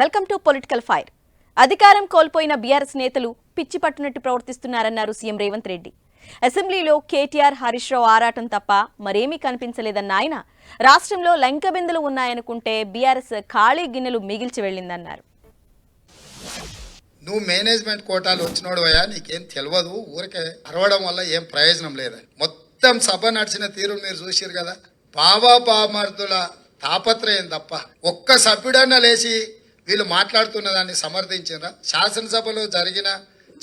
Welcome to political fire. అధికారం కోల్పోయిన BRS నేతలు పిచ్చి పట్టునట్టు ప్రవర్తిస్తున్నారన్నారు సీఎం రేవంత్ రెడ్డి. అసెంబ్లీలో కేటీఆర్ హరీష్ రావు ఆరాటం తప్ప మరేమీ కనిపించలేదన్న ఆయన రాష్ట్రంలో లంక బిందులు ఉన్నాయనుకుంటే బీఆర్ఎస్ ఖాళీ గిన్నెలు మిగిల్చి వెళ్ళిందన్నారు. నువ్వు మేనేజ్మెంట్ కోటాలు వచ్చినోడు అయ్యా నీకేం తెలియదు ఊరికే అరవడం వల్ల ఏం ప్రయోజనం లేదని మొత్తం సభ నడిచిన తీరు మీరు చూసారు కదా. బాబా బామర్దుల తాపత్రయం తప్ప ఒక్క సభ్యుడన్నా లేచి వీళ్ళు మాట్లాడుతున్న దాన్ని సమర్థించారా శాసనసభలో జరిగిన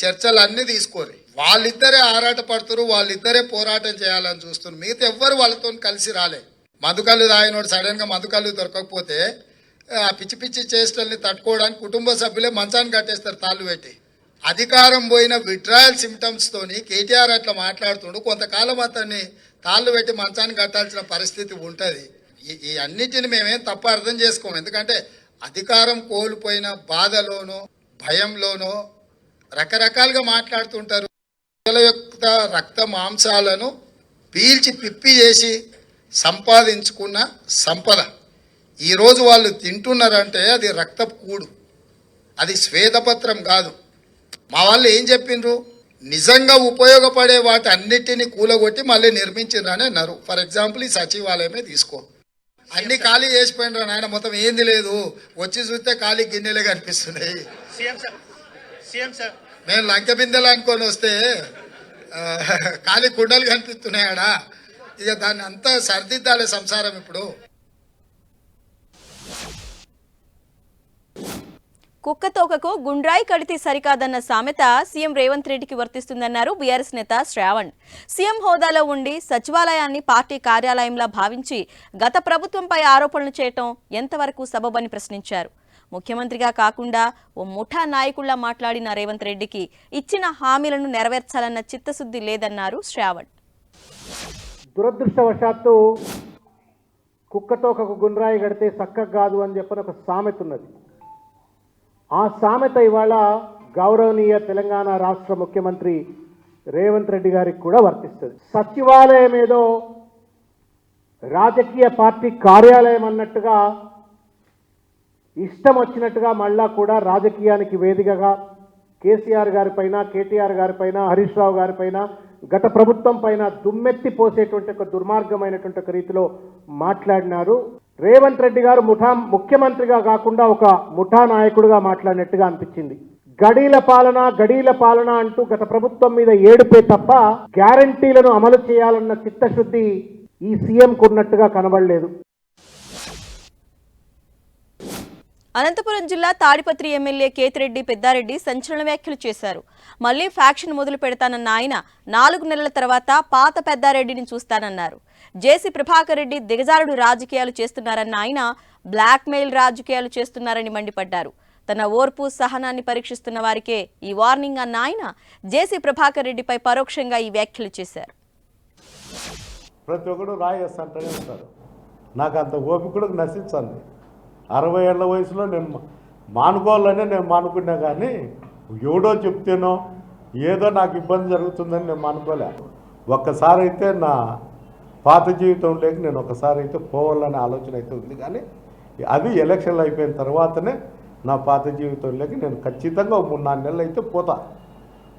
చర్చలు అన్నీ తీసుకోరు వాళ్ళిద్దరే ఆరాట పడుతున్నారు వాళ్ళిద్దరే పోరాటం చేయాలని చూస్తున్నారు. మిగతా ఎవ్వరు వాళ్ళతో కలిసి రాలే. మధుకల్లు తాగినోడు సడన్గా మధుకల్లు దొరకకపోతే ఆ పిచ్చి పిచ్చి చేష్టల్ని తట్టుకోవడానికి కుటుంబ సభ్యులే మంచాన్ని కట్టేస్తారు తాళ్ళు పెట్టి. అధికారం పోయిన విడ్రాయల్ సిమ్టమ్స్ తోని కేటీఆర్ అట్లా మాట్లాడుతుండు. కొంతకాలం అతన్ని తాళ్ళు పెట్టి మంచాన్ని కట్టాల్సిన పరిస్థితి ఉంటుంది. ఈ ఈ అన్నిటిని మేమేం తప్ప అర్థం చేసుకోము. ఎందుకంటే అధికారం కోల్పోయిన బాధలోనో భయంలోనో రకరకాలుగా మాట్లాడుతుంటారు. ప్రజల యొక్క రక్త మాంసాలను పీల్చి పిప్పి చేసి సంపాదించుకున్న సంపద. ఈరోజు వాళ్ళు తింటున్నారంటే అది రక్తపు కూడు. అది శ్వేతపత్రం కాదు. మా వాళ్ళు ఏం చెప్పిండ్రు? నిజంగా ఉపయోగపడే వాటి అన్నిటిని కూలగొట్టి మళ్ళీ నిర్మించిండ్రని అన్నారు. ఫర్ ఎగ్జాంపుల్ ఈ సచివాలయమే తీసుకో. అన్ని ఖాళీ చేసిపోయినరా నాయన మొత్తం ఏంది లేదు. వచ్చి చూస్తే ఖాళీ గిన్నెలే కనిపిస్తున్నాయి. మేము లంక బిందెలు అనుకొని వస్తే ఖాళీ కుండలు కనిపిస్తున్నాయాడా ఇక దాన్ని అంతా సర్దిద్దాలి సంసారం ఇప్పుడు. కుక్క తోకకు గుండ్రాయి కడితే సరికాదన్న సామెత సీఎం రేవంత్ రెడ్డికి వర్తిస్తుందన్నారు బీఆర్ఎస్ నేత శ్రావణ్. సీఎం హోదాలో ఉండి సచివాలయాన్ని పార్టీ కార్యాలయంలా భావించి గత ప్రభుత్వంపై ఆరోపణలు చేయటం ఎంతవరకు సబబని ప్రశ్నించారు. ముఖ్యమంత్రిగా కాకుండా ఓ ముఠా నాయకుల్లా మాట్లాడిన రేవంత్ రెడ్డికి ఇచ్చిన హామీలను నెరవేర్చాలన్న చిత్తశుద్ధి లేదన్నారు శ్రావణ్. దురదృష్టవశాత్తు కుక్కతో గుండ్రాయి గడితే చక్కగా కాదు అని చెప్పని ఒక సామెత ఉన్నది. ఆ సామెత ఇవాళ గౌరవనీయ తెలంగాణ రాష్ట్ర ముఖ్యమంత్రి రేవంత్ రెడ్డి గారికి కూడా వర్తిస్తుంది. సచివాలయం ఏదో రాజకీయ పార్టీ కార్యాలయం అన్నట్టుగా ఇష్టం వచ్చినట్టుగా మళ్ళా కూడా రాజకీయానికి వేదికగా కేసీఆర్ గారిపైన కేటీఆర్ గారిపైన హరీష్ రావు గారిపైన గత ప్రభుత్వం పైన దుమ్మెత్తి పోసేటువంటి ఒక దుర్మార్గమైనటువంటి ఒక రీతిలో మాట్లాడినారు. రేవంత్ రెడ్డి గారు ముఠా ముఖ్యమంత్రిగా కాకుండా ఒక ముఠా నాయకుడిగా మాట్లాడినట్టుగా అనిపించింది. గడీల పాలన గడీల పాలన అంటూ గత ప్రభుత్వం మీద ఏడుపే తప్ప గ్యారంటీలను అమలు చేయాలన్న చిత్తశుద్ధి ఈ సీఎంకు ఉన్నట్టుగా కనబడలేదు. అనంతపురం జిల్లా తాడిపత్రి ఎమ్మెల్యే కేతిరెడ్డి పెద్దారెడ్డి సంచలన వ్యాఖ్యలు చేశారు. మళ్ళీ ఫ్యాక్షన్ మొదలు పెడతానన్న ఆయన నాలుగు నెలల తర్వాత పాత పెద్దారెడ్డిని చూస్తానన్నారు. జేసీ ప్రభాకర్ రెడ్డి దిగజారుడు రాజకీయాలు చేస్తున్నారన్న ఆయన బ్లాక్మెయిల్ రాజకీయాలు చేస్తున్నారని మండిపడ్డారు. తన ఓర్పు సహనాన్ని పరీక్షిస్తున్న వారికే ఈ వార్నింగ్ అన్న ఆయన జేసీ ప్రభాకర్ రెడ్డిపై పరోక్షంగా ఈ వ్యాఖ్యలు చేశారు. ప్రతి ఒక్కడు రాయేస్తుంటూనే ఉంటారు. నాకు అంత ఓపిక కూడా అరవై ఏళ్ళ వయసులో నేను మానుకోవాలనే నేను మానుకున్నా కానీ ఎవడో చెప్తేనో ఏదో నాకు ఇబ్బంది జరుగుతుందని నేను మానుకోలే. ఒక్కసారి అయితే నా పాత జీవితంలోకి నేను ఒకసారి అయితే పోవాలనే ఆలోచన అయితే ఉంది కానీ అది ఎలక్షన్లు అయిపోయిన తర్వాతనే నా పాత జీవితంలోకి నేను ఖచ్చితంగా ఒక మూడు నాలుగు నెలలు అయితే పోతా.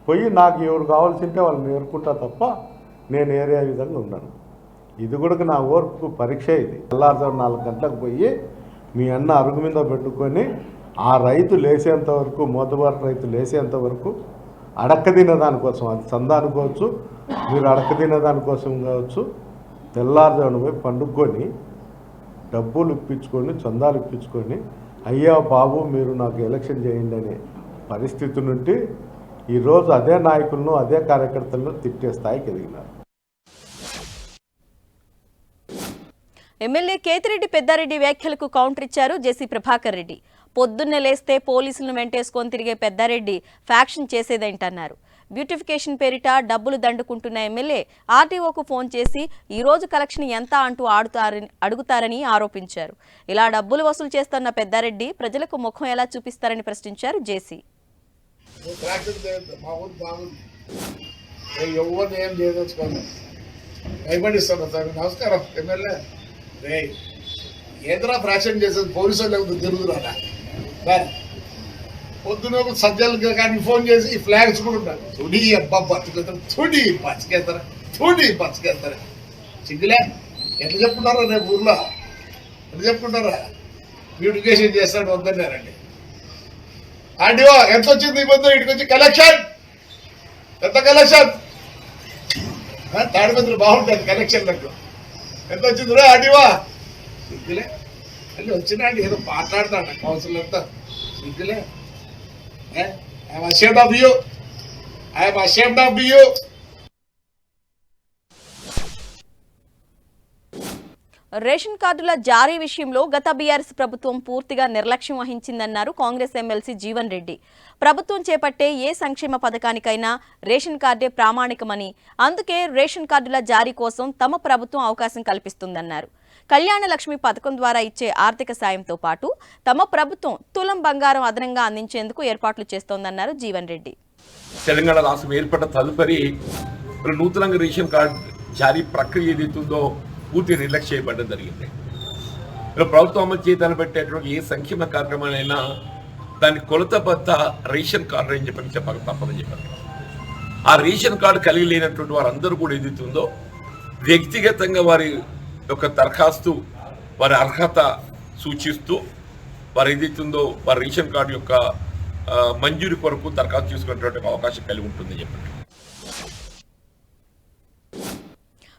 పోయి నాకు ఎవరు కావాల్సింటే వాళ్ళని నేర్చుకుంటా తప్ప నేను ఏరే విధంగా ఉన్నాను ఇది కూడా నా ఓర్పు పరీక్ష ఇది. తెల్లారుజాము నాలుగు గంటలకు పోయి మీ అన్న అరుగు మీద పెట్టుకొని ఆ రైతు లేసేంత వరకు మోతబారు రైతు లేసేంత వరకు అడక్క దానికోసం అది చందా అనుకోవచ్చు మీరు అడక్క దానికోసం కావచ్చు తెల్లారుజామున పోయి పండుకొని డబ్బులు ఇప్పించుకొని చందాలు ఇప్పించుకొని అయ్యా బాబు మీరు నాకు ఎలక్షన్ చేయండి అనే పరిస్థితి నుండి ఈరోజు అదే నాయకులను అదే కార్యకర్తలను తిట్టే స్థాయికి ఎదిగినారు. ఎమ్మెల్యే కేతిరెడ్డి పెద్దారెడ్డి వ్యాఖ్యలకు కౌంటర్ ఇచ్చారు జేసీ ప్రభాకర్ రెడ్డి. పొద్దున్నే లేస్తే పోలీసులను వెంటేసుకొని తిరిగే పెద్దారెడ్డి ఫ్యాక్షన్ చేసేదేంటన్నారు. బ్యూటిఫికేషన్ పేరిట డబ్బులు దండుకుంటున్న ఎమ్మెల్యే ఆర్టీఓకు ఫోన్ చేసి ఈరోజు కలెక్షన్ ఎంత అంటూ ఆడుతారని అడుగుతారని ఆరోపించారు. ఇలా డబ్బులు వసూలు చేస్తున్న పెద్దారెడ్డి ప్రజలకు ముఖం ఎలా చూపిస్తారని ప్రశ్నించారు జేసీ. ఏం భయపడిస్తాను నమస్కారం. ఎమ్మెల్యే. రే ఏంద్రా ఫ్రాక్షన్ చేసేది? పోలీసు లేకపోతే తిరుగుతున్నా సరే పొద్దున సజ్జలు కానీ ఫోన్ చేసి ఈ ఫ్లాగ్స్ కూడా తుడి అబ్బా బతుకెళ్తారు తుడి బతికేస్తారు తుడి బతికేస్తారు చిగ్గులే ఎట్లా చెప్పుకుంటారా రేపు ఊర్లో? ఎట్లా చెప్పుకుంటారా? బ్యూటిఫికేషన్ చేస్తాడు వద్దన్నారండి. ఆంటీవో ఎంత వచ్చింది ఈ పొద్దు ఇటుకు వచ్చి కలెక్షన్ ఎంత కలెక్షన్ తాడిపత్రి బాగుంటుంది కలెక్షన్ నాకు. ఎంత వచ్చింది రా ఆడివా సిగ్గులే మళ్ళీ వచ్చినాడు ఏదో మాట్లాడతాడు కౌన్సిల్ అంతా సిగ్గులే I'm ashamed of you I'm ashamed of you ration కార్డుల జారీ విషయంలో గత బీఆర్ఎస్ ప్రభుత్వం పూర్తిగా నిర్లక్ష్యం వహించిందన్నారు కాంగ్రెస్ ఎమ్మెల్సీ జీవన్ రెడ్డి. ప్రభుత్వం చేపట్టే ఏ సంక్షేమ పథకానికైనా రేషన్ కార్డే ప్రామాణికమని అందుకే రేషన్ కార్డుల జారీ కోసం తమ ప్రభుత్వం అవకాశం కల్పిస్తుందన్నారు. కళ్యాణ లక్ష్మి పథకం ద్వారా ఇచ్చే ఆర్థిక సాయంతో పాటు తమ ప్రభుత్వం తులం బంగారం అదనంగా అందించేందుకు ఏర్పాట్లు చేస్తోందన్నారు జీవన్ రెడ్డి. తెలంగాణ రాష్ట్రం ఏర్పడ్డ తదుపరి నూతనంగా రేషన్ కార్డు జారీ ప్రక్రియ ఏదైతుందో పూర్తి నిర్లక్ష్య చేయబడడం జరిగింది. ఇలా ప్రభుత్వం అమలు చేతలు పెట్టేటువంటి ఏ సంక్షేమ కార్యక్రమాలైనా దాని కొలత బద్ద రేషన్ కార్డు అని చెప్పని చెప్పక తప్పదని చెప్పారు. ఆ రేషన్ కార్డు కలిగి లేనటువంటి వారందరూ కూడా ఏదైతుందో వ్యక్తిగతంగా వారి యొక్క దరఖాస్తు వారి అర్హత సూచిస్తూ వారు ఏదైతుందో వారి రేషన్ కార్డు యొక్క మంజూరు కొరకు దరఖాస్తు చేసుకునేటువంటి అవకాశం కలిగి ఉంటుందని చెప్పండి.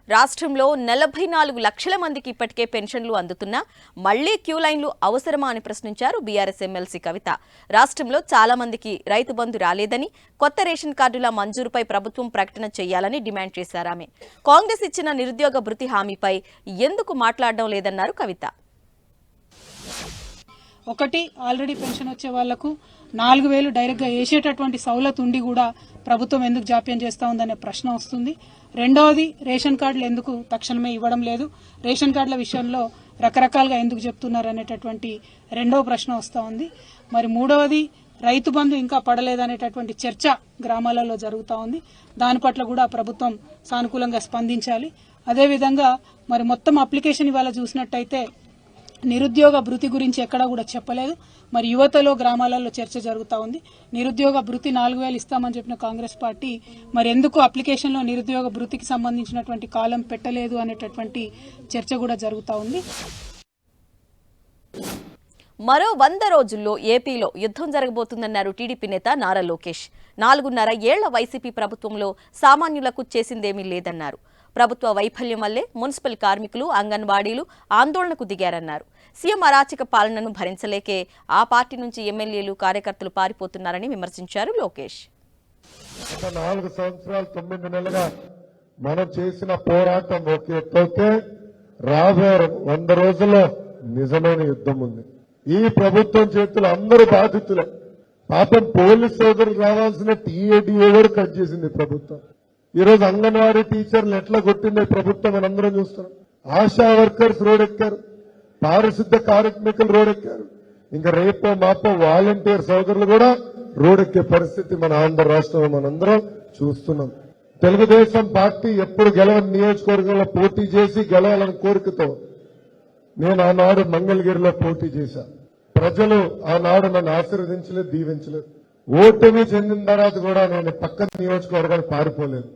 రాష్ట్రంలో నలభై నాలుగు లక్షల మందికి ఇప్పటికే పెన్షన్లు అందుతున్నా మళ్ళీ క్యూ లైన్లు అవసరమా అని ప్రశ్నించారు బీఆర్ఎస్ ఎమ్మెల్సీ కవిత. రాష్ట్రంలో చాలా మందికి రైతు బంధు రాలేదని కొత్త రేషన్ కార్డుల మంజూరుపై ప్రభుత్వం ప్రకటన చేయాలని డిమాండ్ చేశారామె కాంగ్రెస్ ఇచ్చిన నిరుద్యోగ భృతి హామీపై ఎందుకు మాట్లాడడం లేదన్నారు కవిత. ఒకటి ఆల్రెడీ పెన్షన్ వచ్చే వాళ్ళకు నాలుగు వేలు డైరెక్ట్గా వేసేటటువంటి సౌలత్ ఉండి కూడా ప్రభుత్వం ఎందుకు జాప్యం చేస్తూ ఉందనే ప్రశ్న వస్తుంది. రెండవది రేషన్ కార్డులు ఎందుకు తక్షణమే ఇవ్వడం లేదు? రేషన్ కార్డుల విషయంలో రకరకాలుగా ఎందుకు చెప్తున్నారు అనేటటువంటి రెండవ ప్రశ్న వస్తూ ఉంది. మరి మూడవది రైతు బంధు ఇంకా పడలేదనేటటువంటి చర్చ గ్రామాలలో జరుగుతూ ఉంది. దాని పట్ల కూడా ప్రభుత్వం సానుకూలంగా స్పందించాలి. అదేవిధంగా మరి మొత్తం అప్లికేషన్ ఇవాళ చూసినట్టయితే నిరుద్యోగ భృతి గురించి ఎక్కడా కూడా చెప్పలేదు. మరి యువతలో గ్రామాలలో చర్చ జరుగుతూ ఉంది. నిరుద్యోగ భృతి నాలుగు వేలు ఇస్తామని చెప్పిన కాంగ్రెస్ పార్టీ మరి ఎందుకు అప్లికేషన్లో నిరుద్యోగ భృతికి సంబంధించినటువంటి కాలం పెట్టలేదు అనేటటువంటి చర్చ కూడా జరుగుతూ ఉంది. మరో వంద రోజుల్లో ఏపీలో యుద్ధం జరగబోతుందన్నారు టీడీపీ నేత నారా లోకేష్. నాలుగున్నర ఏళ్ళ వైసీపీ ప్రభుత్వంలో సామాన్యులకు చేసిందేమీ లేదన్నారు. ప్రభుత్వ వైఫల్యం వల్లే మున్సిపల్ కార్మికులు అంగన్వాడీలు ఆందోళనకు దిగారన్నారు. సీఎం అరాచక పాలనను భరించలేకే ఆ పార్టీ నుంచి ఎమ్మెల్యేలు కార్యకర్తలు పారిపోతున్నారని విమర్శించారు లోకేష్. గత నాలుగు సంవత్సరాలు తొమ్మిది నెలలుగా మనం చేసిన పోరాటం ఒక ఎత్తైతే రాబోయే వంద రోజుల్లో నిజమైన యుద్ధం ఉంది. ఈ ప్రభుత్వం చేతులు అందరూ బాధితులే. పాపం పోలీస్ సోదరులు రావాల్సిన టీఏడీఏ కూడా కట్ చేసింది ప్రభుత్వం. ఈరోజు అంగన్వాడీ టీచర్లు ఎట్లా కొట్టింది ప్రభుత్వం మనందరం చూస్తున్నాం. ఆశా వర్కర్స్ రోడెక్కారు పారిశుద్ధ కార్మికులు రోడెక్కారు. ఇంకా రేపో మాపో వాలంటీర్ సోదరులు కూడా రోడెక్కే పరిస్థితి మన ఆంధ్ర రాష్ట్రంలో మనందరం చూస్తున్నాం. తెలుగుదేశం పార్టీ ఎప్పుడు గెలవని నియోజకవర్గంలో పోటీ చేసి గెలవాలని కోరికతో నేను ఆనాడు మంగళగిరిలో పోటీ చేశా. ప్రజలు ఆనాడు నన్ను ఆశీర్వదించలేదు దీవించలేదు. ఓటమి చెందిన తర్వాత కూడా నేను పక్క నియోజకవర్గానికి పారిపోలేదు.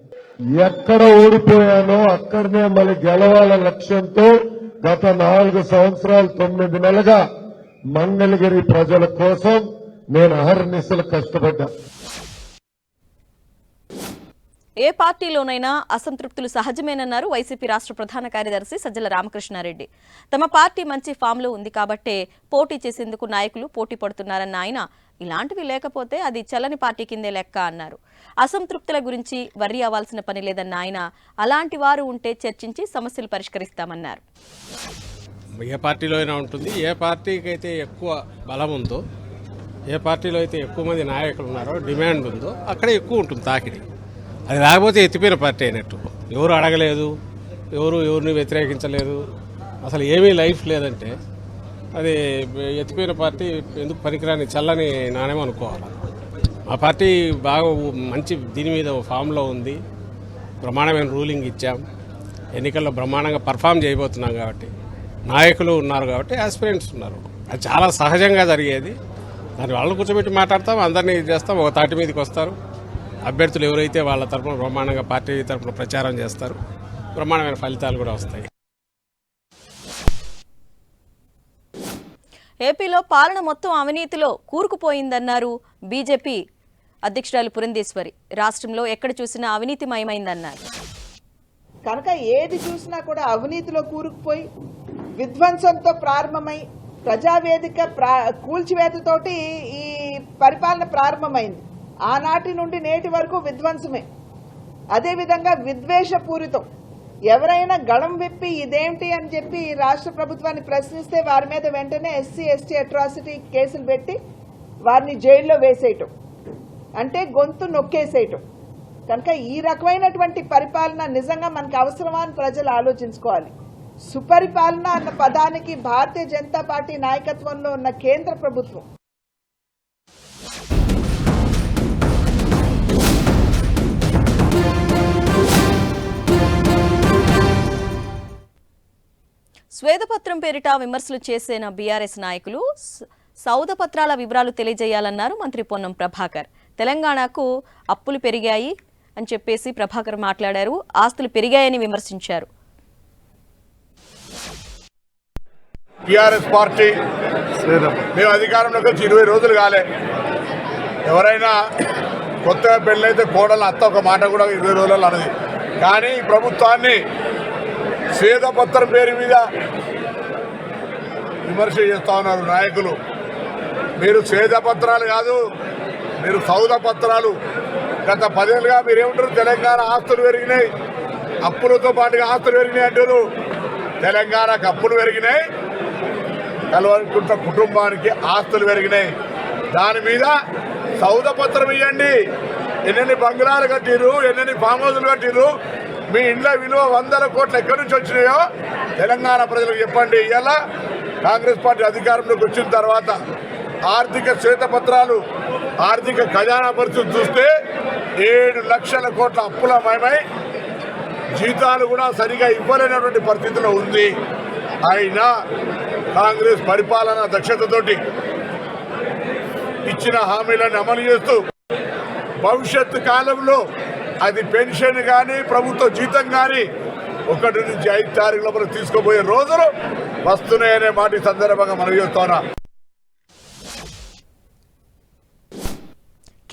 ఎక్కడ ఓడిపోయానో అక్కడనే మళ్ళీ గెలవాల లక్ష్యంతో గత నాలుగు సంవత్సరాలు తొమ్మిది నెలలుగా మంగళగిరి ప్రజల కోసం నేను అహర్నిశలు కష్టపడ్డా. ఏ పార్టీలోనైనా అసంతృప్తులు సహజమేనన్నారు వైసీపీ రాష్ట్ర ప్రధాన కార్యదర్శి సజ్జల రామకృష్ణారెడ్డి. తమ పార్టీ మంచి ఫామ్లో ఉంది కాబట్టే పోటీ చేసేందుకు నాయకులు పోటీ పడుతున్నారన్న ఆయన ఇలాంటివి లేకపోతే అది చల్లని పార్టీ కిందే లెక్క అన్నారు. అసంతృప్తుల గురించి వర్రీ అవ్వాల్సిన పని లేదన్న ఆయన అలాంటి వారు ఉంటే చర్చించి సమస్యలు పరిష్కరిస్తామన్నారు. ఏ పార్టీలో అయినా ఉంటుంది. ఏ పార్టీకి అయితే ఎక్కువ బలం ఉందో ఏ పార్టీలో అయితే ఎక్కువ మంది నాయకులు ఉన్నారో డిమాండ్ ఉందో అక్కడే ఎక్కువ ఉంటుంది తాకిడి. అది రాకపోతే ఎత్తిపోయిన పార్టీ అయినట్టు. ఎవరు అడగలేదు ఎవరు ఎవరిని వ్యతిరేకించలేదు. అసలు ఏమీ లైఫ్ లేదంటే అది ఎత్తిపోయిన పార్టీ ఎందుకు పనికిరాని చల్లని నాణ్యం అనుకోవాలి? మా పార్టీ బాగా మంచి దీని మీద ఫామ్లో ఉంది. బ్రహ్మాండమైన రూలింగ్ ఇచ్చాం. ఎన్నికల్లో బ్రహ్మాండంగా పర్ఫామ్ చేయబోతున్నాం కాబట్టి. నాయకులు ఉన్నారు కాబట్టి ఆస్పిరెంట్స్ ఉన్నారు. అది చాలా సహజంగా జరిగేది. దాని వాళ్ళని కూర్చోబెట్టి మాట్లాడతాం అందరినీ ఇది చేస్తాం ఒక తాటి మీదకి వస్తారు. అభ్యర్థులు ఎవరైతే వాళ్ళ తరపున బ్రహ్మాండంగా పార్టీ తరపున ప్రచారం చేస్తారు బ్రహ్మాండమైన ఫలితాలు కూడా వస్తాయి. ఏపీలో పాలన మొత్తం అవినీతిలో కూరుకుపోయిందన్నారు బీజేపీ అధ్యక్షురాలు పురంధేశ్వరి. రాష్ట్రంలో ఎక్కడ చూసినా అవినీతిమయమైందన్నారు. కనుక ఏది చూసినా కూడా అవినీతిలో కూరుకుపోయి విధ్వంసంతో ప్రారంభమై ప్రజావేదిక ప్రా కూల్చివేతతోటి ఈ పరిపాలన ప్రారంభమైంది. ఆనాటి నుండి నేటి వరకు విధ్వంసమే. అదేవిధంగా విద్వేషపూరితం. ఎవరైనా గళం విప్పి ఇదేంటి అని చెప్పి రాష్ట్ర ప్రభుత్వాన్ని ప్రశ్నిస్తే వారి మీద వెంటనే ఎస్సీ ఎస్టీ అట్రాసిటీ కేసులు పెట్టి వారిని జైల్లో వేసేయటం. అంటే గొంతు నొక్కేసేయటం. కనుక ఈ రకమైనటువంటి పరిపాలన నిజంగా మనకు అవసరమా అని ప్రజలు ఆలోచించుకోవాలి. సుపరిపాలన అన్న పదానికి భారతీయ జనతా పార్టీ నాయకత్వంలో ఉన్న కేంద్ర ప్రభుత్వం శ్వేతపత్రం పేరిట విమర్శలు చేసిన బీఆర్ఎస్ నాయకులు స- సౌద పత్రాల వివరాలు తెలియజేయాలన్నారు మంత్రి పొన్నం ప్రభాకర్. తెలంగాణకు అప్పులు పెరిగాయి అని చెప్పేసి ప్రభాకర్ మాట్లాడారు. ఆస్తులు పెరిగాయని విమర్శించారు. టిఆర్ఎస్ పార్టీ మేము అధికారంలోకి వచ్చి ఇరవై రోజులు కాలే. ఎవరైనా కొత్తగా పెళ్ళైతే కోడలు అత్త ఒక మాట కూడా ఇరవై రోజులు అన్నది కానీ ప్రభుత్వాన్ని శ్వేతపత్రం పేరు మీద విమర్శ చేస్తా ఉన్నారు నాయకులు. మీరు సేదపత్రాలు కాదు మీరు సౌద పత్రాలు. గత పదేళ్ళుగా మీరేమంటారు? తెలంగాణ ఆస్తులు పెరిగినాయి. అప్పులతో పాటుగా ఆస్తులు పెరిగినాయి అంటారు తెలంగాణకు అప్పులు పెరిగినాయి. కలవనుకుంట కుటుంబానికి ఆస్తులు పెరిగినాయి. దాని మీద సౌద పత్రం ఇవ్వండి ఎన్నెన్ని బంగ్లాలు కట్టిర్రు ఎన్నెన్ని ఫామ్ హౌస్లు కట్టిర్రు మీ ఇండ్ల విలువ వందల కోట్లు ఎక్కడి నుంచి వచ్చినాయో తెలంగాణ ప్రజలకు చెప్పండి. ఇలా కాంగ్రెస్ పార్టీ అధికారంలోకి వచ్చిన తర్వాత ఆర్థిక శ్వేతపత్రాలు ఆర్థిక ఖజానా పరిస్థితి చూస్తే ఏడు లక్షల కోట్ల అప్పుల మయమై జీతాలు కూడా సరిగా ఇవ్వలేనటువంటి పరిస్థితిలో ఉంది. అయినా కాంగ్రెస్ పరిపాలన దక్షతతోటి ఇచ్చిన హామీలను అమలు చేస్తూ భవిష్యత్తు కాలంలో అది పెన్షన్ కానీ ప్రభుత్వ జీతం కానీ ఒకటి నుంచి ఐదు తారీఖు లోపల తీసుకోబోయే రోజులు వస్తున్నాయనే మాట సందర్భంగా మనం చెప్తున్నా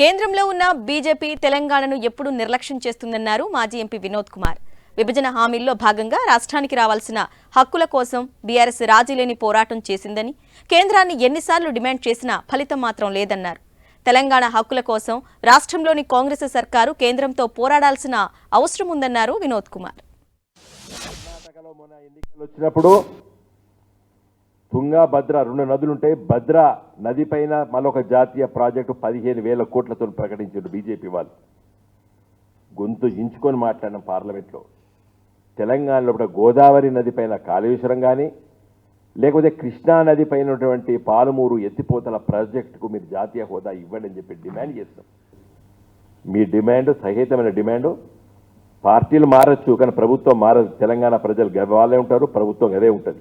కేంద్రంలో ఉన్న బీజేపీ తెలంగాణను ఎప్పుడు నిర్లక్ష్యం చేస్తుందన్నారు మాజీ ఎంపీ వినోద్ కుమార్. విభజన హామీల్లో భాగంగా రాష్ట్రానికి రావాల్సిన హక్కుల కోసం బీఆర్ఎస్ రాజీలేని పోరాటం చేసిందని కేంద్రాన్ని ఎన్నిసార్లు డిమాండ్ చేసినా ఫలితం మాత్రం లేదన్నారు. తెలంగాణ హక్కుల కోసం రాష్ట్రంలోని కాంగ్రెస్ సర్కారు కేంద్రంతో పోరాడాల్సిన అవసరం ఉందన్నారు వినోద్ కుమార్. ఎన్నికలు వచ్చినప్పుడు తుంగా భద్ర రెండు నదులు ఉంటాయి భద్ర నది పైన మరొక జాతీయ ప్రాజెక్టు పదిహేను వేల కోట్లతో ప్రకటించారు బీజేపీ వాళ్ళు. గొంతు ఇంచుకొని మాట్లాడిన పార్లమెంట్లో. తెలంగాణలో కూడా గోదావరి నది పైన కాళేశ్వరం కానీ లేకపోతే కృష్ణా నది పైన ఉన్నటువంటి పాలమూరు ఎత్తిపోతల ప్రాజెక్టుకు మీరు జాతీయ హోదా ఇవ్వండి అని చెప్పి డిమాండ్ చేస్తాం మీ డిమాండ్ సహేతమైన డిమాండు. పార్టీలు మారచ్చు కానీ ప్రభుత్వం మారదు. తెలంగాణ ప్రజలు గ- వాళ్ళే ఉంటారు ప్రభుత్వం అదే ఉంటుంది.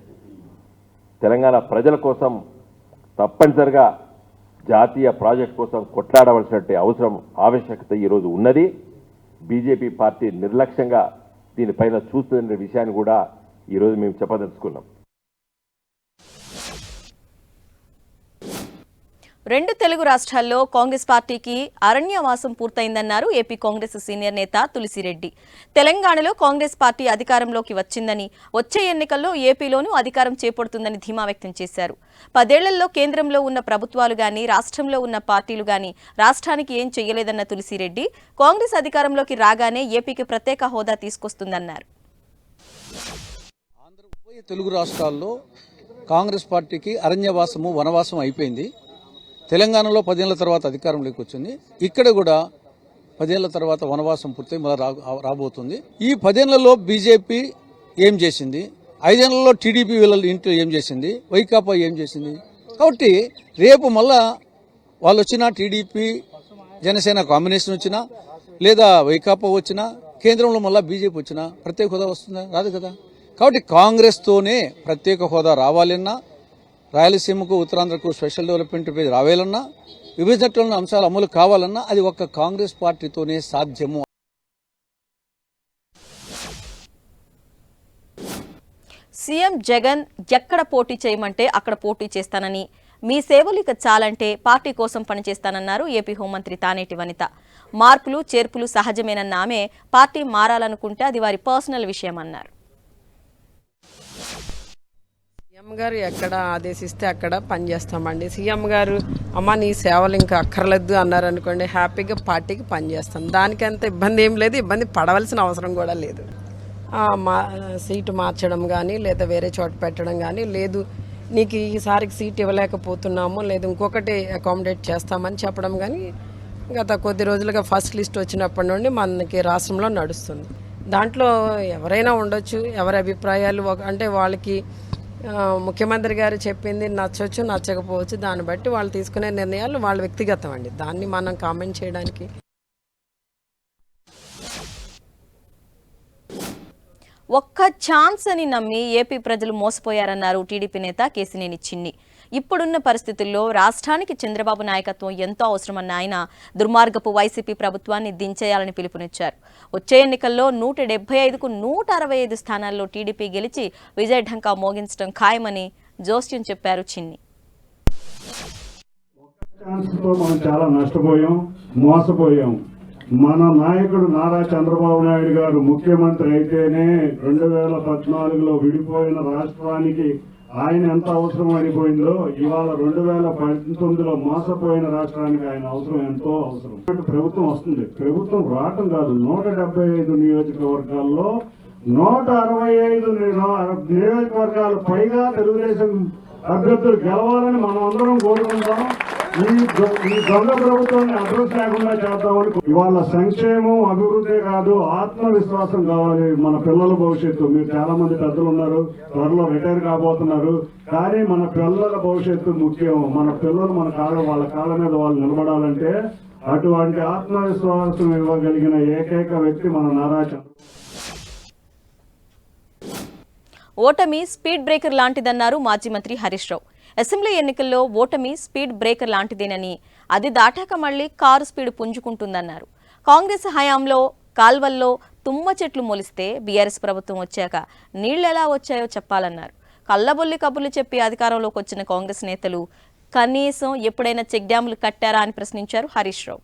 తెలంగాణ ప్రజల కోసం తప్పనిసరిగా జాతీయ ప్రాజెక్ట్ కోసం కొట్లాడవలసినట్టు అవసరం ఆవశ్యకత ఈరోజు ఉన్నది. బీజేపీ పార్టీ నిర్లక్ష్యంగా దీనిపైన చూస్తున్న విషయాన్ని కూడా ఈరోజు మేము చెప్పదలుచుకున్నాం. రెండు తెలుగు రాష్ట్రాల్లో కాంగ్రెస్ పార్టీకి అరణ్యవాసం పూర్తయిందన్నారు ఏపీ కాంగ్రెస్ సీనియర్ నేత తులసిరెడ్డి. తెలంగాణలో కాంగ్రెస్ పార్టీ అధికారంలోకి వచ్చిందని వచ్చే ఎన్నికల్లో ఏపీలోనూ అధికారం చేపడుతుందని ధీమా వ్యక్తం చేశారు. పదేళ్ళలో కేంద్రంలో ఉన్న ప్రభుత్వాలు గాని రాష్ట్రంలో ఉన్న పార్టీలు గాని రాష్ట్రానికి ఏం చేయలేదన్న తులసిరెడ్డి కాంగ్రెస్ అధికారంలోకి రాగానే ఏపీకి ప్రత్యేక హోదా తీసుకొస్తుందన్నారు. తెలుగు రాష్ట్రాల్లో కాంగ్రెస్ పార్టీకి అరణ్యవాసము వనవాసం అయిపోయింది. తెలంగాణలో పదేళ్ళ తర్వాత అధికారంలోకి వచ్చింది. ఇక్కడ కూడా పదేళ్ళ తర్వాత వనవాసం పూర్తయి మళ్ళీ రా రాబోతుంది. ఈ పదేళ్ళలో బీజేపీ ఏం చేసింది? ఐదేళ్ళలో టీడీపీ వీళ్ళ ఇంట్లో ఏం చేసింది? వైకాపా ఏం చేసింది? కాబట్టి రేపు మళ్ళా వాళ్ళు వచ్చినా టీడీపీ జనసేన కాంబినేషన్ వచ్చినా లేదా వైకాపా వచ్చినా కేంద్రంలో మళ్ళా బీజేపీ వచ్చినా ప్రత్యేక హోదా వస్తుందా? రాదు కదా. కాబట్టి కాంగ్రెస్తోనే ప్రత్యేక హోదా రావాలన్నా రాయలసీమకు ఉత్తరాంధ్రకు స్పెషల్ డెవలప్మెంట్ పేరు రావాలన్నా విభజనలోని అంశాలు అమలు కావాలన్నా అది ఒక్క కాంగ్రెస్ పార్టీతోనే సాధ్యము. సీఎం జగన్ ఎక్కడ పోటీ చేయమంటే అక్కడ పోటీ చేస్తానని. మీ సేవలు ఇక చాలంటే పార్టీ కోసం పనిచేస్తానన్నారు ఏపీ హోంమంత్రి తానేటి వనిత. మార్పులు చేర్పులు సహజమేనన్న ఆమె పార్టీ మారాలనుకుంటే అది వారి పర్సనల్ విషయమన్నారు. సీఎం గారు ఎక్కడ ఆదేశిస్తే అక్కడ పనిచేస్తామండి. సీఎం గారు అమ్మ నీ సేవలు ఇంకా అక్కర్లేదు అన్నారు అనుకోండి హ్యాపీగా పార్టీకి పనిచేస్తాం. దానికంత ఇబ్బంది ఏం లేదు ఇబ్బంది పడవలసిన అవసరం కూడా లేదు. మా సీటు మార్చడం కానీ లేదా వేరే చోట పెట్టడం కానీ లేదు. నీకు ఈసారికి సీట్ ఇవ్వలేకపోతున్నాము లేదు ఇంకొకటి అకామిడేట్ చేస్తామని చెప్పడం కానీ గత కొద్ది రోజులుగా ఫస్ట్ లిస్ట్ వచ్చినప్పటి నుండి మనకి రాష్ట్రంలో నడుస్తుంది. దాంట్లో ఎవరైనా ఉండొచ్చు ఎవరి అభిప్రాయాలు అంటే వాళ్ళకి ముఖ్యమంత్రి గారు చెప్పింది నచ్చవచ్చు నచ్చకపోవచ్చు దాన్ని బట్టి వాళ్ళు తీసుకునే నిర్ణయాలు వాళ్ళ వ్యక్తిగతం అండి. దాన్ని మనం కామెంట్ చేయడానికి. ఒక్క ఛాన్స్ అని నమ్మి ఏపీ ప్రజలు మోసపోయారన్నారు టీడీపీ నేత కేసినేని చిన్ని. ఇప్పుడున్న పరిస్థితుల్లో రాష్ట్రానికి చంద్రబాబు నాయకత్వం ఎంతో అవసరమన్న ఆయన దుర్మార్గపు వైసీపీ ప్రభుత్వాన్ని దించేయాలని పిలుపునిచ్చారు. వచ్చే ఎన్నికల్లో నూట డెబ్బై ఐదుకు నూట అరవై ఐదు స్థానాల్లో టీడీపీ గెలిచి విజయ ఢంకా మోగించడం ఖాయమని జోస్యం చెప్పారు చిన్ని. మనం చాలా నష్టపోయాం మోసపోయాం. మన నాయకుడు నారా చంద్రబాబు నాయుడు గారు ముఖ్యమంత్రి అయితేనే రెండు వేల పద్నాలుగులో విడిపోయిన రాష్ట్రానికి ఆయన ఎంత అవసరం అయిపోయిందో ఇవాళ రెండు వేల పంతొమ్మిదిలో మోసపోయిన రాష్ట్రానికి ఆయన అవసరం ఎంతో అవసరం. ప్రభుత్వం వస్తుంది. ప్రభుత్వం రావటం కాదు నూట డెబ్బై ఐదు నియోజకవర్గాల్లో నూట అరవై ఐదు నియోజకవర్గాలు పైగా తెలుగుదేశం అభ్యర్థులు గెలవాలని మనం అందరం కోరుకుంటాం. ఈ దొ- ఈ దొంగ ప్రభుత్వాన్ని అడ్రస్ లేకుండా చేద్దామని ఇవాళ సంక్షేమం అభివృద్ధి కాదు ఆత్మవిశ్వాసం కావాలి మన పిల్లల భవిష్యత్తు. మీరు చాలా మంది పెద్దలు ఉన్నారు త్వరలో రిటైర్ కాబోతున్నారు. కానీ మన పిల్లల భవిష్యత్తు ముఖ్యం. మన పిల్లలు మన కాళ్ళ వాళ్ళ కాళ్ళ మీద వాళ్ళు నిలబడాలంటే అటువంటి ఆత్మవిశ్వాసం ఇవ్వగలిగిన ఏకైక వ్యక్తి మన నారా ఓటమి స్పీడ్ బ్రేకర్ లాంటిదన్నారు మాజీ మంత్రి హరీష్ రావు. అసెంబ్లీ ఎన్నికల్లో ఓటమి స్పీడ్ బ్రేకర్ లాంటిదేనని అది దాటాక మళ్ళీ కారు స్పీడ్ పుంజుకుంటుందన్నారు. కాంగ్రెస్ హయాంలో కాల్వల్లో తుమ్మ చెట్లు మొలిస్తే బీఆర్ఎస్ ప్రభుత్వం వచ్చాక నీళ్ళు ఎలా వచ్చాయో చెప్పాలన్నారు. కళ్ళబొల్లి కబుర్లు చెప్పి అధికారంలోకి వచ్చిన కాంగ్రెస్ నేతలు కనీసం ఎప్పుడైనా చెక్ డ్యాములు కట్టారా? అని ప్రశ్నించారు హరీష్ రావు.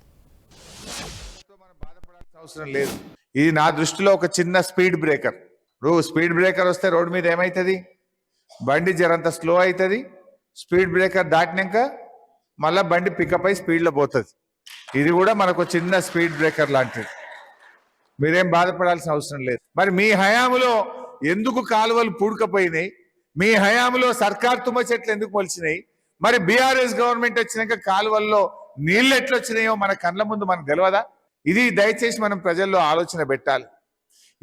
అవసరం లేదు. ఇది నా దృష్టిలో ఒక చిన్న స్పీడ్ బ్రేకర్. రో స్పీడ్ బ్రేకర్ వస్తే రోడ్డు మీద ఏమవుతుంది బండి జరంత స్లో అవుతుంది? స్పీడ్ బ్రేకర్ దాటినాక మళ్ళీ బండి పికప్ అయి స్పీడ్లో పోతుంది. ఇది కూడా మనకు చిన్న స్పీడ్ బ్రేకర్ లాంటిది. మీరేం బాధపడాల్సిన అవసరం లేదు. మరి మీ హయాములో ఎందుకు కాలువలు పూడకపోయినాయి? మీ హయాములో సర్కార్ తుమ్మ చెట్లు ఎందుకు మొలిచినాయి? మరి బీఆర్ఎస్ గవర్నమెంట్ వచ్చినాక కాలువల్లో నీళ్ళు ఎట్లా వచ్చినాయో మన కళ్ళ ముందు మనకు తెలియదా ఇది దయచేసి మనం ప్రజల్లో ఆలోచన పెట్టాలి.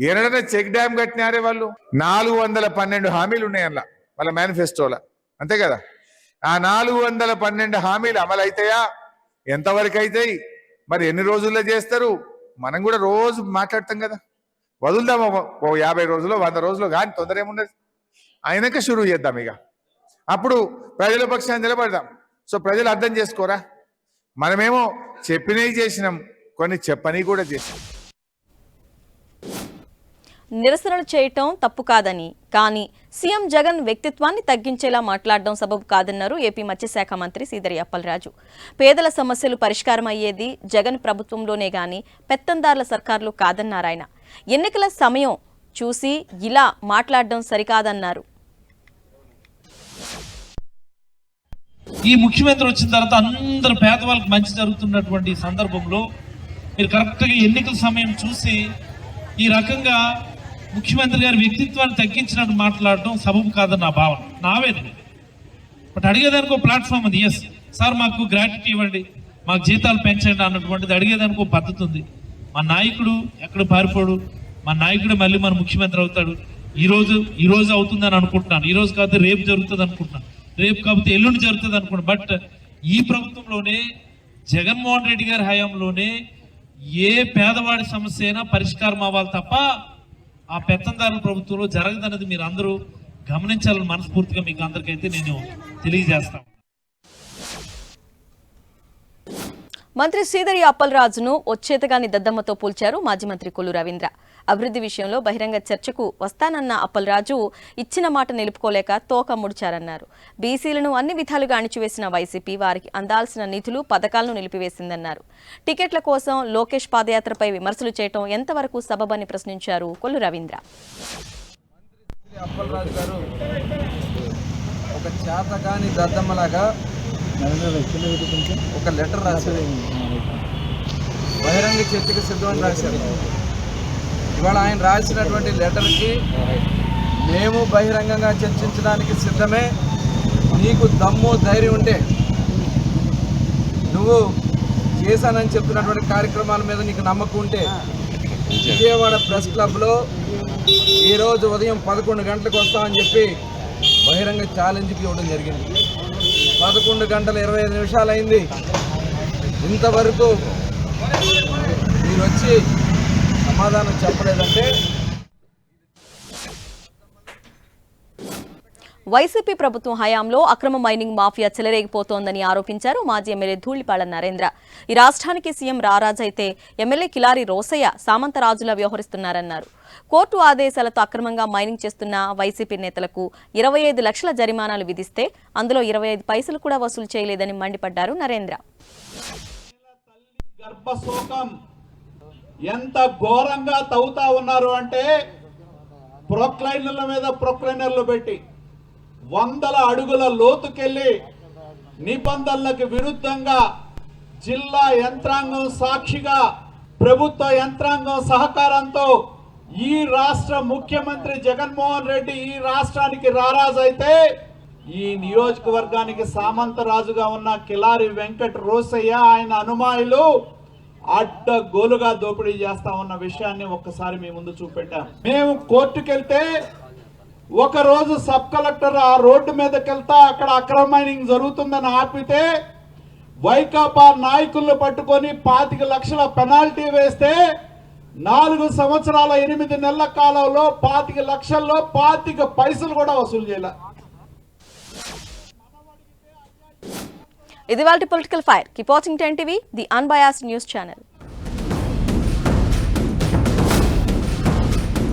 ఎన్నడైనా చెక్ డ్యామ్ కట్టినారే వాళ్ళు? నాలుగు వందల పన్నెండు హామీలు ఉన్నాయి అందులో వాళ్ళ మేనిఫెస్టోలో. అంతే కదా? ఆ నాలుగు వందల పన్నెండు హామీలు అమలు అవుతాయా ఎంతవరకు అవుతాయి మరి ఎన్ని రోజుల్లో చేస్తారు? మనం కూడా రోజు మాట్లాడతాం కదా. వదులుదాం ఓ యాభై రోజులు వంద రోజులు కానీ తొందర ఏమున్నది అయినాక షురూ చేద్దాం ఇక. అప్పుడు ప్రజల పక్షాన్ని నిలబడదాం. సో ప్రజలు అర్థం చేసుకోరా? మనమేమో చెప్పినవి చేసినాం కొన్ని చెప్పని కూడా చేసినాం. నిరసనలు చేయటం తప్పు కాదని కానీ సీఎం జగన్ వ్యక్తిత్వాన్ని తగ్గించేలా మాట్లాడడం సబబు కాదన్నారు ఏపీ మత్స్యశాఖ మంత్రి సీదరి అప్పలరాజు. పేదల సమస్యలు పరిష్కారం అయ్యేది జగన్ ప్రభుత్వంలోనే గాని పెత్తందారుల సర్కార్లు కాదన్నారాయన. ఎన్నికల సమయం చూసి ఇలా మాట్లాడడం సరికాదన్నారు. ఈ ముఖ్యమంత్రి వచ్చిన తర్వాత అందరు పేదవాళ్ళకి మంచి జరుగుతున్నటువంటి సందర్భంలో మీరు కరెక్ట్గా ఎన్నికల సమయం చూసి ఈ రకంగా ముఖ్యమంత్రి గారి వ్యక్తిత్వాన్ని తగ్గించినట్టు మాట్లాడడం సబబు కాదని నా భావన. నా ఆవేదన బట్ అడిగేదానికి ఒక ప్లాట్ఫామ్ ఉంది. ఎస్ సార్ మాకు గ్రాట్యుటీ ఇవ్వండి. మాకు జీతాలు పెంచండి అన్నటువంటిది అడిగేదానికి ఒక పద్ధతి ఉంది. మా నాయకుడు ఎక్కడ పారిపోడు? మా నాయకుడు మళ్ళీ మన ముఖ్యమంత్రి అవుతాడు. ఈరోజు ఈరోజు అవుతుందని అనుకుంటున్నాను. ఈరోజు కాకపోతే రేపు జరుగుతుంది అనుకుంటున్నాను. రేపు కాకపోతే ఎల్లుండి జరుగుతుంది అనుకుంటున్నాను. బట్ ఈ ప్రభుత్వంలోనే జగన్మోహన్ రెడ్డి గారి హయాంలోనే ఏ పేదవాడి సమస్య అయినా పరిష్కారం అవ్వాలి తప్ప ఆ పెత్తందారుల ప్రభుత్వంలో జరగదన్నది మీరు అందరూ గమనించాలని మనస్ఫూర్తిగా మీకు అందరికైతే నేను తెలియజేస్తాను. మంత్రి శ్రీధరి అప్పలరాజును వచ్చేతగాని దద్దమ్మతో పోల్చారు మాజీ మంత్రి కొల్లు రవీంద్ర. అభివృద్ధి విషయంలో బహిరంగ చర్చకు వస్తానన్న అప్పలరాజు ఇచ్చిన మాట నిలుపుకోలేక తోక ముడిచారన్నారు. బీసీలను అన్ని విధాలుగా అణిచివేసిన వైసీపీ వారికి అందాల్సిన నిధులు పథకాలను నిలిపివేసిందన్నారు. టికెట్ల కోసం లోకేష్ పాదయాత్రపై విమర్శలు చేయటం ఎంతవరకు సబబని ప్రశ్నించారు కొల్లు రవీంద్ర. అప్పలరాజు గారు ఒక చేతగాని దద్దమ్మలాగా ఒక లెటర్ రాశారు. బహిరంగ చర్చకు సిద్ధమని రాశారు. ఇవాళ ఆయన రాసినటువంటి లెటర్కి మేము బహిరంగంగా చర్చించడానికి సిద్ధమే. నీకు దమ్ము ధైర్యం ఉంటే నువ్వు చేశానని చెప్తున్నటువంటి కార్యక్రమాల మీద నీకు నమ్మకం ఉంటే విజయవాడ ప్రెస్ క్లబ్లో ఈరోజు ఉదయం పదకొండు గంటలకు వస్తామని చెప్పి బహిరంగ ఛాలెంజ్కి ఇవ్వడం జరిగింది. పదకొండు గంటల ఇరవై ఐదు నిమిషాలు అయింది ఇంతవరకు మీరు వచ్చి సమాధానం చెప్పలేదంటే వైసీపీ ప్రభుత్వం హయాంలో అక్రమ మైనింగ్ మాఫియా చెలరేగిపోతోందని ఆరోపించారు మాజీ ఎమ్మెల్యే ధూళిపాళ నరేంద్ర. ఈ రాష్ట్రానికి సీఎం రారాజు అయితే ఎమ్మెల్యే కిలారి రోసయ్య సామంతరాజులా వ్యవహరిస్తున్నారన్నారు. కోర్టు ఆదేశాలతో అక్రమంగా మైనింగ్ చేస్తున్న వైసీపీ నేతలకు ఇరవై ఐదు లక్షల జరిమానాలు విధిస్తే అందులో ఇరవై ఐదు పైసలు కూడా వసూలు చేయలేదని మండిపడ్డారు నరేంద్ర. ఎంత ఘోరంగా తవ్వుతా ఉన్నారు అంటే ప్రొక్లైనర్ల మీద ప్రొక్లైనర్లు పెట్టి వందల అడుగుల లోతుకెళ్ళి నిబంధనలకు విరుద్ధంగా జిల్లా యంత్రాంగం సాక్షిగా ప్రభుత్వ యంత్రాంగం సహకారంతో ఈ రాష్ట్ర ముఖ్యమంత్రి జగన్మోహన్ రెడ్డి ఈ రాష్ట్రానికి రారాజు అయితే ఈ నియోజకవర్గానికి సామంతరాజుగా ఉన్న కిలారి వెంకట రోసయ్య ఆయన అనుమాయులు అడ్డగోలుగా దోపిడీ చేస్తా ఉన్న విషయాన్ని ఒక్కసారి మీ ముందు చూపెట్టాం. మేము కోర్టుకెళ్తే ఒక రోజు సబ్ కలెక్టర్ ఆ రోడ్డు మీదకి వెళ్తా అక్కడ అక్రమ మైనింగ్ జరుగుతుందని ఆపితే వైకాపా నాయకులను పట్టుకొని పాతిక లక్షల పెనాల్టీ వేస్తే నాలుగు సంవత్సరాల ఎనిమిది నెలల కాలంలో పాతిక లక్షల్లో పాతిక పైసలు కూడా వసూలు చేయలే. ఇది వాళ్ళ political fire. Keep watching ten TV the unbiased news channel.